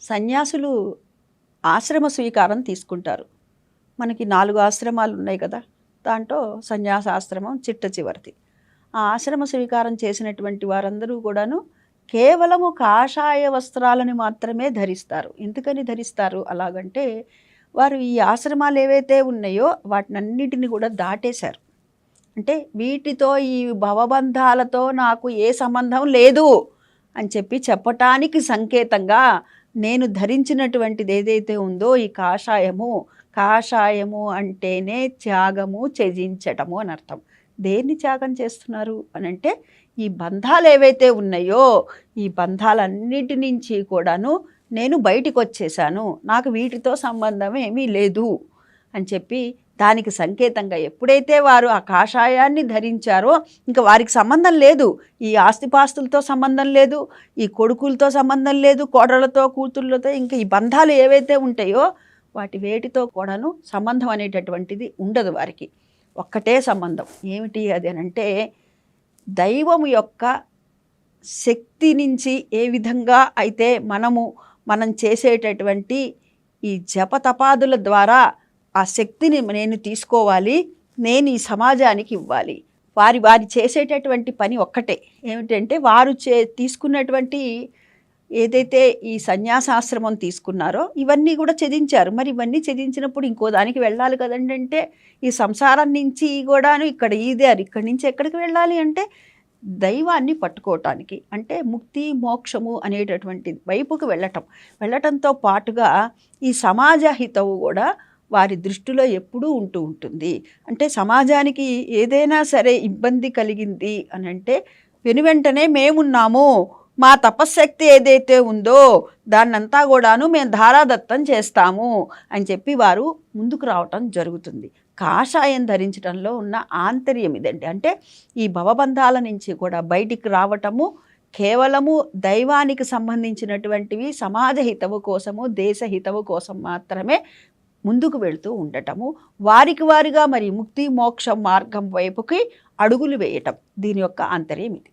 సన్యాసులు ఆశ్రమ స్వీకారం తీసుకుంటారు. మనకి నాలుగు ఆశ్రమాలు ఉన్నాయి కదా దాంట్లో సన్యాసాశ్రమం చిట్ట చివరిది ఆ ఆశ్రమ స్వీకారం చేసినటువంటి వారందరూ కూడాను కేవలము కాషాయ వస్త్రాలను మాత్రమే ధరిస్తారు. ఎందుకని ధరిస్తారు? అలాగంటే వారు ఈ ఆశ్రమాలు ఏవైతే ఉన్నాయో వాటినన్నిటిని కూడా దాటేశారు. అంటే వీటితో ఈ భవబంధాలతో నాకు ఏ సంబంధం లేదు అని చెప్పి చెప్పటానికి సంకేతంగా నేను ధరించినటువంటిది ఏదైతే ఉందో ఈ కాషాయము కాషాయము అంటేనే త్యాగము త్యజించటము అని అర్థం. దేన్ని త్యాగం చేస్తున్నారు అని అంటే ఈ బంధాలు ఏవైతే ఉన్నాయో ఈ బంధాలన్నిటి నుంచి కూడాను నేను బయటికి వచ్చేసాను నాకు వీటితో సంబంధం ఏమీ లేదు అని చెప్పి దానికి సంకేతంగా ఎప్పుడైతే వారు ఆ కాషాయాన్ని ధరించారో ఇంకా వారికి సంబంధం లేదు. ఈ ఆస్తిపాస్తులతో సంబంధం లేదు ఈ కొడుకులతో సంబంధం లేదు కోడలతో కూతుళ్ళతో ఇంకా ఈ బంధాలు ఏవైతే ఉంటాయో వాటి వేటితో కూడాను సంబంధం అనేటటువంటిది ఉండదు వారికి. ఒక్కటే సంబంధం. ఏమిటి అది అంటే దైవం యొక్క శక్తి నుంచి ఏ విధంగా అయితే మనము మనం చేసేటటువంటి ఈ జపతపాదుల ద్వారా ఆ శక్తిని నేను తీసుకోవాలి నేను ఈ సమాజానికి ఇవ్వాలి. వారి వారి చేసేటటువంటి పని ఒక్కటే. ఏమిటంటే వారు చే తీసుకున్నటువంటి ఏదైతే ఈ సన్యాసాశ్రమం తీసుకున్నారో ఇవన్నీ కూడా చదించారు మరి ఇవన్నీ చదించినప్పుడు ఇంకో దానికి వెళ్ళాలి కదండి అంటే ఈ సంసారం నుంచి కూడాను ఇక్కడ ఈదారు ఇక్కడి నుంచి ఎక్కడికి వెళ్ళాలి అంటే దైవాన్ని పట్టుకోవటానికి. అంటే ముక్తి మోక్షము అనేటటువంటి వైపుకు వెళ్ళటం. వెళ్ళటంతో పాటుగా ఈ సమాజ హితవు కూడా వారి దృష్టిలో ఎప్పుడూ ఉంటూ ఉంటుంది. అంటే సమాజానికి ఏదైనా సరే ఇబ్బంది కలిగింది అని అంటే వెనువెంటనే మేమున్నాము మా తపశ్శక్తి ఏదైతే ఉందో దాన్నంతా కూడాను మేము ధారాదత్తం చేస్తాము అని చెప్పి వారు ముందుకు రావటం జరుగుతుంది. కాషాయం ధరించడంలో ఉన్న ఆంతర్యం ఇదండి. అంటే ఈ భవబంధాల నుంచి కూడా బయటికి రావటము కేవలము దైవానికి సంబంధించినటువంటివి సమాజ హితవు కోసము దేశ హితవు కోసం మాత్రమే ముందుకు వెళుతూ ఉండటము. వారికి వారిగా మరి ముక్తి మోక్ష మార్గం వైపుకి అడుగులు వేయటం. దీని యొక్క ఆంతర్యం ఇది.